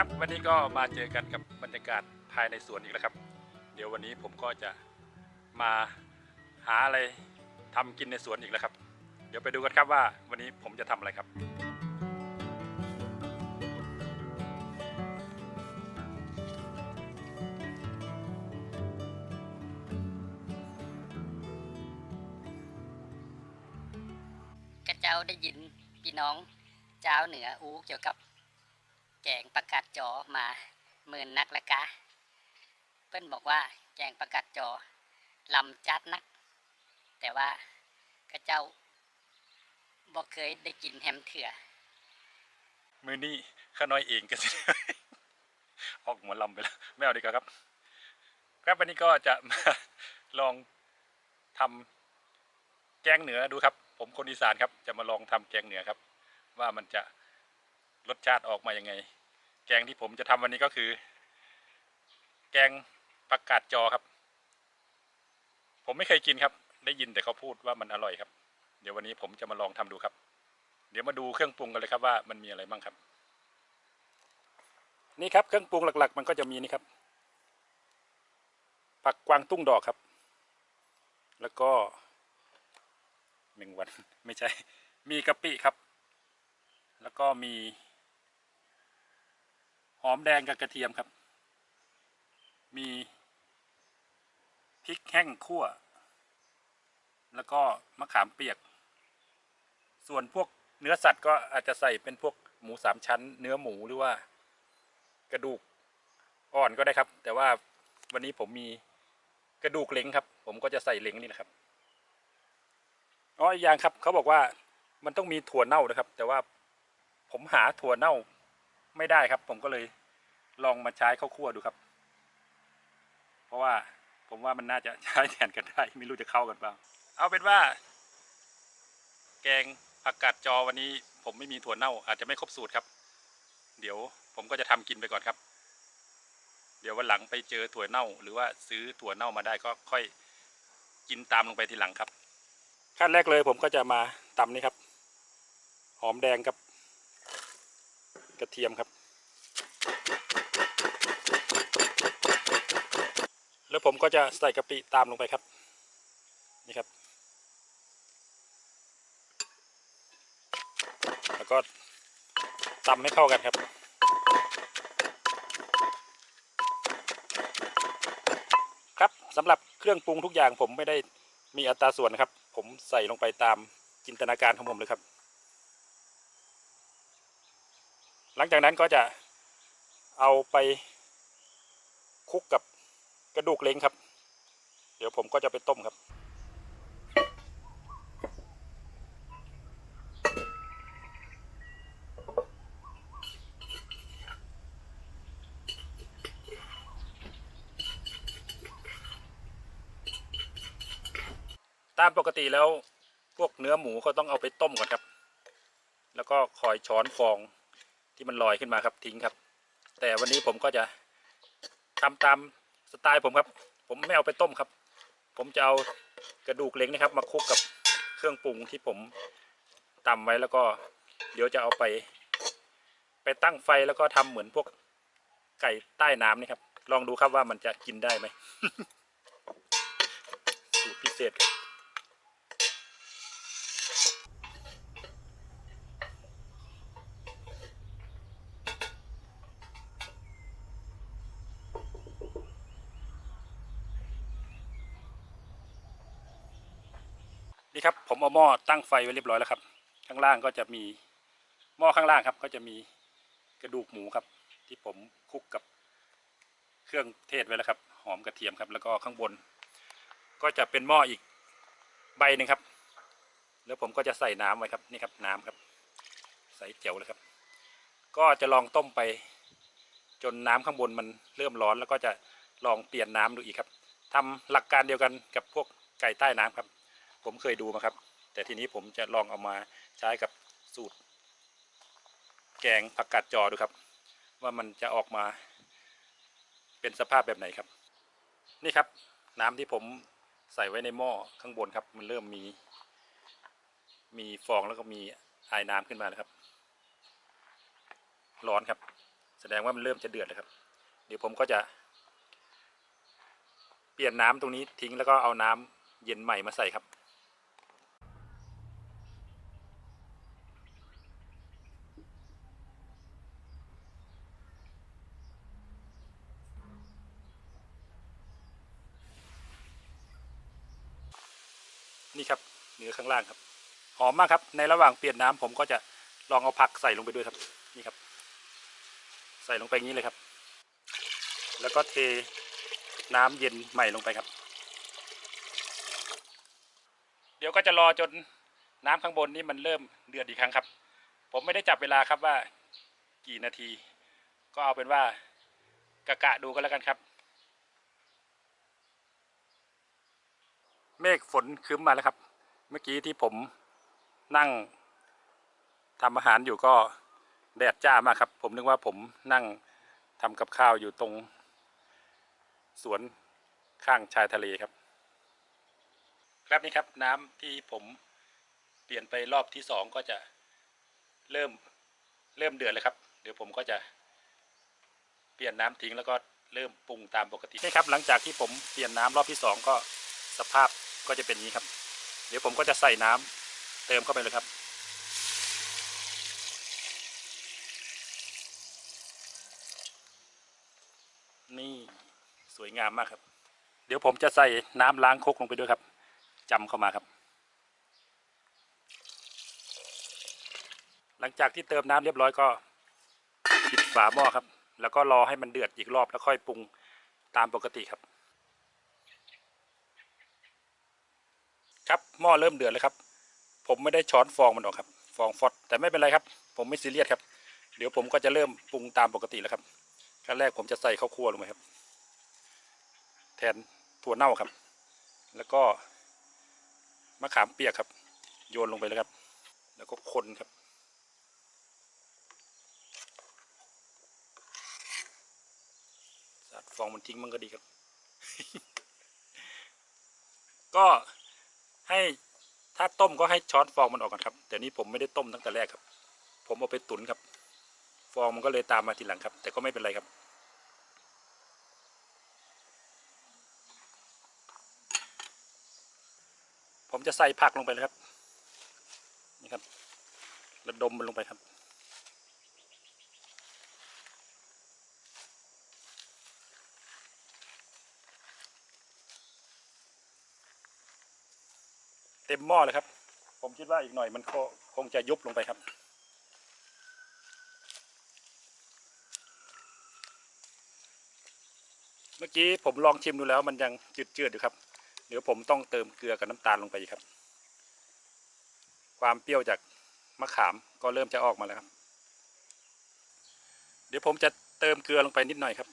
ครับวันนี้ก็มาเจอกันกับบรรยากาศภายในสวนอีกแล้วครับ เดี๋ยววันนี้ผมก็จะมาหาอะไรทำกินในสวนอีกแล้วครับ เดี๋ยวไปดูกันครับว่าวันนี้ผมจะทำอะไรครับ กระเจ้าได้ยินพี่น้องเจ้าเหนืออูเกี่ยวกับ งประกาศจอมาหมื่นนักละกะ เปิ้นบอกว่าแกงประกาศจอลำจัดนัก แต่ว่ากระเจ้าบอกเคยได้กินแฮมเถื่อ มือนี้ข้าน้อยเองก็สิออกหมอลำไปแล้วไม่เอาดีกว่าครับ ครับวันนี้ก็จะมาลองทำแกงเหนือดูครับ ผมคนอีสานครับ จะมาลองทำแกงเหนือครับ ว่ามันจะรสชาติออกมายังไง แกงที่ผมจะทำวันนี้ก็คือ แกงผักกาดจอครับ ผมไม่เคยกินครับ ได้ยินแต่เขาพูดว่ามันอร่อยครับ เดี๋ยววันนี้ผมจะมาลองทำดูครับ เดี๋ยวมาดูเครื่องปรุงกันเลยครับว่ามันมีอะไรบ้างครับ นี่ครับเครื่องปรุงหลัก ๆ มันก็จะมีนี่ครับ ผักกวางตุ้งดอกครับ แล้วก็แมงวันไม่ใช่ มีกะปิครับ แล้วก็มี หอมแดงกับกระเทียมครับ มีพริกแห้งคั่ว แล้วก็มะขามเปียก ส่วนพวกเนื้อสัตว์ก็อาจจะใส่เป็นพวกหมูสามชั้น เนื้อหมูหรือว่า กระดูกอ่อนก็ได้ครับ แต่ว่าวันนี้ผมมีกระดูกเล้งครับ ผมก็จะใส่เล้งนี่นะครับอ๋ออีกอย่างครับเขาบอกว่ามันต้องมีถั่วเน่านะครับ แต่ว่าผมหาถั่วเน่า ไม่ได้ครับ ผมก็เลยลองมาใช้ข้าวคั่วดูครับ เพราะว่าผมว่ามันน่าจะใช้แทนกันได้ ไม่รู้จะเข้ากันเปล่าเอาเป็นว่า แกงผักกาดจอวันนี้ ผมไม่มีถั่วเน่า อาจจะไม่ครบสูตรครับ เดี๋ยวผมก็จะทำกินไปก่อนครับ เดี๋ยววันหลังไปเจอถั่วเน่า หรือว่าซื้อถั่วเน่ามาได้ก็ค่อยกินตามลงไปทีหลังครับขั้นแรกเลยผมก็จะมาตำนี่ครับ หอมแดงกับ กระเทียมครับ แล้วผมก็จะใส่กะปิตามลงไปครับ นี่ครับ แล้วก็ตำให้เข้ากันครับครับสำหรับเครื่องปรุงทุกอย่างผมไม่ได้มีอัตราส่วนนะครับ ผมใส่ลงไปตามจินตนาการของผมเลยครับ หลังจากนั้นก็จะเอาไปคลุกกับกระดูกเล้งครับ เดี๋ยวผมก็จะไปต้มครับ ตามปกติแล้วพวกเนื้อหมูเขาต้องเอาไปต้มก่อนครับ แล้วก็คอยช้อนฟอง ที่มันลอยขึ้นมาครับทิ้งครับ แต่วันนี้ผมก็จะทำตามสไตล์ผมครับ ผมไม่เอาไปต้มครับ ผมจะเอากระดูกเล้งนะครับ มาคลุกกับเครื่องปรุงที่ผมตำไว้แล้วก็ เดี๋ยวจะเอาไป ไปตั้งไฟแล้วก็ทำเหมือนพวกไก่ใต้น้ำนี่ครับ ลองดูครับว่ามันจะกินได้ไหมสูตรพิเศษ นี่ครับผมเอาหม้อตั้งไฟไว้เรียบร้อยแล้วครับ ข้างล่างก็จะมีหม้อข้างล่างครับ ก็จะมีกระดูกหมูครับ ที่ผมคลุกกับเครื่องเทศไว้แล้วครับ หอมกระเทียมครับ แล้วก็ข้างบน ก็จะเป็นหม้ออีกใบหนึ่งครับ แล้วผมก็จะใส่น้ำไว้ครับนี่ครับน้ำครับ ใส่เจียวเลยครับ ก็จะลองต้มไป จนน้ำข้างบนมันเริ่มร้อน แล้วก็จะลองเปลี่ยนน้ำดูอีกครับทำหลักการเดียวกันกับพวกไก่ใต้น้ำครับ ผมเคยดูมาครับ แต่ทีนี้ผมจะลองเอามาใช้กับสูตร แกงผักกาดจอดูครับ ว่ามันจะออกมาเป็นสภาพแบบไหนครับ นี่ครับ น้ำที่ผมใส่ไว้ในหม้อข้างบนครับ มันเริ่มมี มีฟองแล้วก็มีไอายน้ำขึ้นมานะครับ ร้อนครับ แสดงว่ามันเริ่มจะเดือดแล้วครับ เดี๋ยวผมก็จะ เปลี่ยนน้ำตรงนี้ทิ้งแล้วก็เอาน้ำเย็นใหม่มาใส่ครับ นี่ครับเนื้อข้างล่างครับ หอมมากครับ ในระหว่างเปลี่ยนน้ำผมก็จะลองเอาผักใส่ลงไปด้วยครับ นี่ครับ ใส่ลงไปงนี้เลยครับ แล้วก็เทน้ำเย็นใหม่ลงไปครับ เดี๋ยวก็จะรอจนน้ำข้างบนนี่มันเริ่มเดือดอีกครั้งครับ ผมไม่ได้จับเวลาครับว่ากี่นาที ก็เอาเป็นว่ากะกะดูก็แล้วกันครับ เมฆฝนครึ้มมาแล้วครับ มื่อกี้ที่ผมนั่งทำอาหารอยู่ก็แดดจ้ามากครับ ผมนึกว่าผมนั่งทำกับข้าวอยู่ตรง สวนข้างชายทะเลครับ ครับนี่ครับน้ำที่ผมเปลี่ยนไปรอบที่สองก็จะเริ่มเริ่มเดือดเลยครับ เดี๋ยวผมก็จะเปลี่ยนน้ำทิ้งแล้วก็เริ่มปรุงตามปกตินี่ครับ หลังจากที่ผมเปลี่ยนน้ำรอบที่สองก็สภาพก็จะเป็นนี้ครับ ดี๋ยวผมก็จะใส่น้ำเติมเข้าไปเลยครับ นี่สวยงามมากครับ เดี๋ยวผมจะใส่น้ำล้างคกลงไปด้วยครับจำเข้ามาครับ หลังจากที่เติมน้ำเรียบร้อยก็ปิดฝาหม้อครับ แล้วก็รอให้มันเดือดอีกรอบแล้วค่อยปรุงตามปกติครับ ครับหม้อเริ่มเดือดแล้วครับ ผมไม่ได้ช้อนฟองมันออกครับ ฟองฟอดแต่ไม่เป็นไรครับ ผมไม่ซีเรียสครับ เดี๋ยวผมก็จะเริ่มปรุงตามปกติแล้วครับขั้นแรกผมจะใส่ข้าวคั่วลงไปครับ แทนถั่วเน่าครับ แล้วก็มะขามเปียกครับ โยนลงไปเลยครับ แล้วก็คนครับสาดฟองมันทิ้งมันก็ดีครับ ก็ ให้ถ้าต้มก็ให้ช้อนฟองมันออกก่อนครับ แต่นี้ผมไม่ได้ต้มตั้งแต่แรกครับ ผมเอาไปตุ๋นครับ ฟองมันก็เลยตามมาทีหลังครับ แต่ก็ไม่เป็นไรครับ ผมจะใส่ผักลงไปเลยครับ นี่ครับ ระดมมันลงไปครับ เต็มหม้อเลยครับ ผมคิดว่าอีกหน่อยมันก็คงจะยุบลงไปครับ เมื่อกี้ผมลองชิมดูแล้วมันยังจืดๆอยู่ครับ เดี๋ยวผมต้องเติมเกลือกับน้ำตาลลงไปครับ ความเปรี้ยวจากมะขามก็เริ่มจะออกมาแล้วครับ เดี๋ยวผมจะเติมเกลือลงไปนิดหน่อยครับ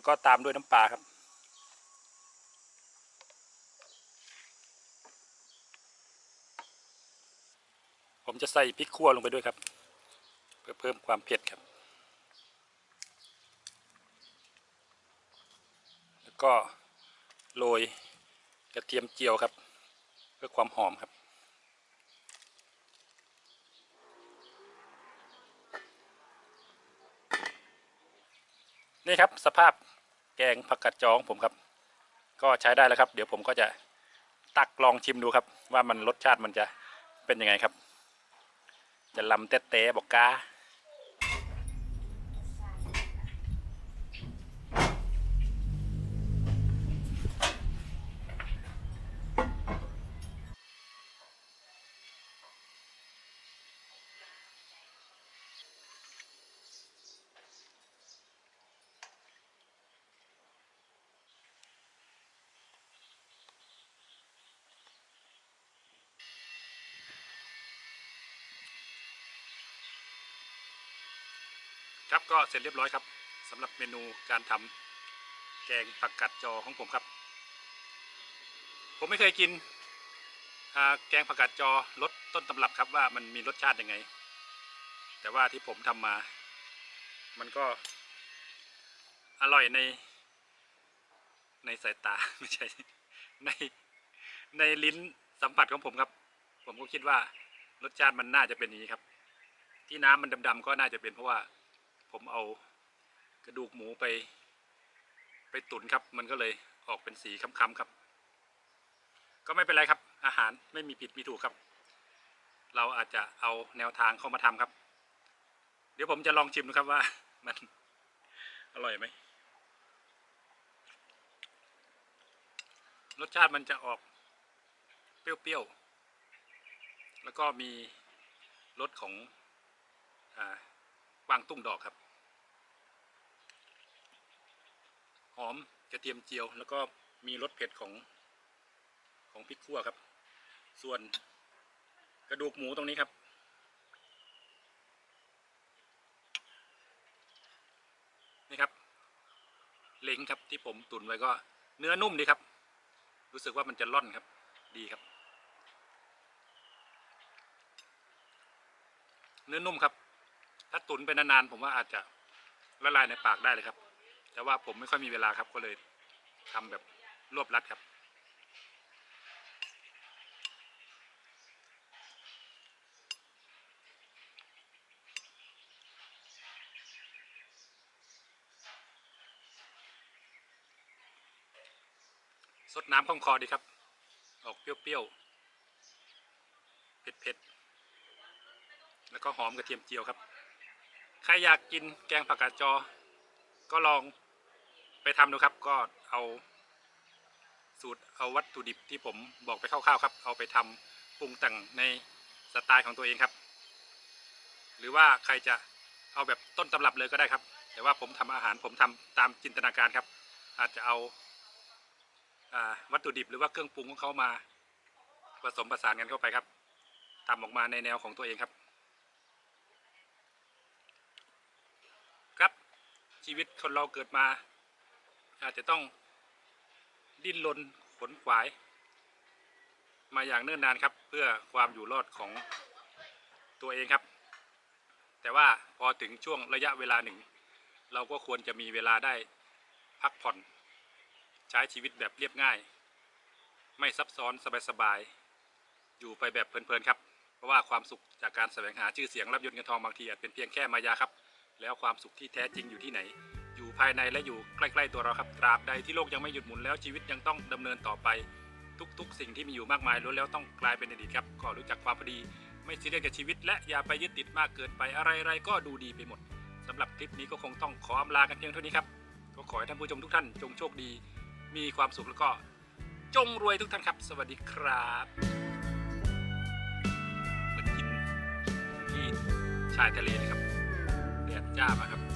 แล้วก็ตามด้วยน้ำปลาครับ ผมจะใส่พริกขั่วลงไปด้วยครับ เพื่อเพิ่มความเผ็ดครับ แล้วก็โรยกระเทียมเจียวครับ เพื่อความหอมครับ นี่ครับสภาพแกงผักกัดจองผมครับ ก็ใช้ได้แล้วครับ เดี๋ยวผมก็จะตักลองชิมดูครับ ว่ามันรสชาติมันจะเป็นยังไงครับ จะลำเต๊ะๆบอกกา ครับก็เสร็จเรียบร้อยครับสำหรับเมนูการทำแกงผักกัดจอของผมครับ ผมไม่เคยกินแกงผักกัดจอรสต้นตำรับครับว่ามันมีรสชาติยังไง แต่ว่าที่ผมทำมา มันก็อร่อยใน ในสายตาไม่ใช่ ในในลิ้นสัมผัสของผมครับ ผมก็คิดว่ารสชาติมันน่าจะเป็นอย่างนี้ครับ ที่น้ำมันดำๆก็น่าจะเป็นเพราะว่า ผมเอากระดูกหมูไป ไปตุ๋นครับ มันก็เลยออกเป็นสีค้ำๆครับ ก็ไม่เป็นไรครับ อาหารไม่มีผิดมีถูกครับ เราอาจจะเอาแนวทางเข้ามาทำครับ เดี๋ยวผมจะลองชิมดูครับว่ามันอร่อยไหมรสชาติมันจะออกเปรี้ยวๆ แล้วก็มีรสของอวางตุ้งดอกครับ หอมกระเทียมเจียว แล้วก็มีรสเผ็ดของของพริกขั่วครับ ส่วนกระดูกหมูตรงนี้ครับ นี่ครับ เล้งครับที่ผมตุ๋นไว้ก็เนื้อนุ่มดีครับ รู้สึกว่ามันจะร่อนครับ ดีครับ เนื้อนุ่มครับ ถ้าตุ๋นไปนานๆผมว่าอาจจะละลายในปากได้เลยครับ แต่ว่าผมไม่ค่อยมีเวลาครับก็เลยทำแบบรวบรัดครับ สดน้ำคล่องคอดีครับ ออกเปรี้ยวๆ เผ็ดๆ แล้วก็หอมกระเทียมเจียวครับ ใครอยากกินแกงผักกาดจอ ก็ลองไปทำดูครับ ก็เอาสูตรเอาวัตถุดิบที่ผมบอกไปคร่าวๆครับ เอาไปทำปรุงแต่งในสไตล์ของตัวเองครับ หรือว่าใครจะเอาแบบต้นตำรับเลยก็ได้ครับ แต่ว่าผมทำอาหารผมทำตามจินตนาการครับ อาจจะเอาอาวัตถุดิบหรือว่าเครื่องปรุงของเขามาผสมผสานกันเข้าไปครับทำออกมาในแนวของตัวเองครับ ชีวิตคนเราเกิดมา อาจจะต้องดิ้นรนขนขวาย มาอย่างเนิ่นนานครับ เพื่อความอยู่รอดของตัวเองครับ แต่ว่าพอถึงช่วงระยะเวลาหนึ่ง เราก็ควรจะมีเวลาได้พักผ่อน ใช้ชีวิตแบบเรียบง่าย ไม่ซับซ้อนสบายๆอยู่ไปแบบเพลินๆครับเพราะว่าความสุขจากการแสวงหาชื่อเสียงรับยนต์เงินทองบางทีอาจเป็นเพียงแค่มายาครับ แล้วความสุขที่แท้จริงอยู่ที่ไหน อยู่ภายในและอยู่ใกล้ๆตัวเราครับตราบใดที่โลกยังไม่หยุดหมุนแล้วชีวิตยังต้องดำเนินต่อไป ทุกๆ สิ่งที่มีอยู่มากมายล้วนแล้วต้องกลายเป็นอดีตครับก็รู้จักความพอดี ไม่ซีเรียสกับชีวิต และอย่าไปยึดติดมากเกินไปอะไรๆก็ดูดีไปหมดสำหรับคลิปนี้ก็คงต้องขออำลากันเพียงเท่านี้ครับก็ขอให้ท่านผู้ชมทุกท่านจงโชคดี มีความสุขแล้วก็ จงรวยทุกท่านครับ สวัสดีครับเหมือนกินที่ชายทะเลเลยครับ จ้ามาครับ